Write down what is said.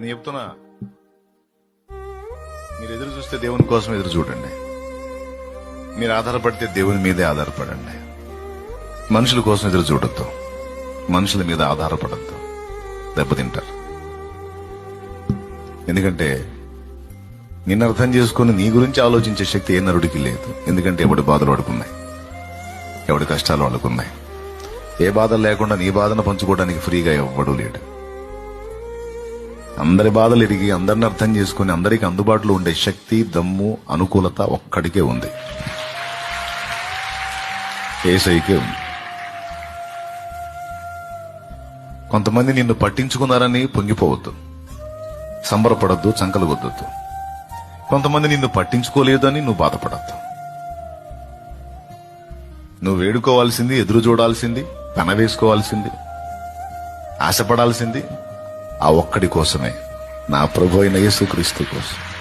నేను చెప్తున్నా. మీరు ఎదురు చూస్తే దేవుని కోసం ఎదురు చూడండి. మీరు ఆధారపడితే దేవుని మీదే ఆధారపడండి. మనుషుల కోసం ఎదురు చూడొద్దు. మనుషుల మీద ఆధారపడద్దు. దెబ్బతింటారు. ఎందుకంటే నిన్ను అర్థం చేసుకుని నీ గురించి ఆలోచించే శక్తి ఏ నరుడికి లేదు. ఎందుకంటే ఎవడి బాధలు పడుకున్నాయి. ఎవడి కష్టాలు వాళ్ళకున్నాయి ఏ బాధలు లేకుండా నీ బాధను పంచుకోవడానికి ఫ్రీగా ఎవ్వడూ లేడు. అందరి బాధలు ఎరిగి అందరిని అర్థం చేసుకుని అందరికి అందుబాటులో ఉండే శక్తి దమ్ము అనుకూలత ఒక్కడికే ఉంది. ఏసైకే ఉంది. కొంతమంది నిన్ను పట్టించుకున్నారని పొంగిపోవద్దు. సంబరపడద్దు చంకలు కొంతమంది నిన్ను పట్టించుకోలేదని నువ్వు బాధపడద్దు. నువ్వు వేడుకోవాల్సింది ఎదురు చూడాల్సింది పెన వేసుకోవాల్సింది ఆశపడాల్సింది ఆ ఒక్కడి కోసమే. నా ప్రభు అయిన యేసుక్రీస్తు కోసం.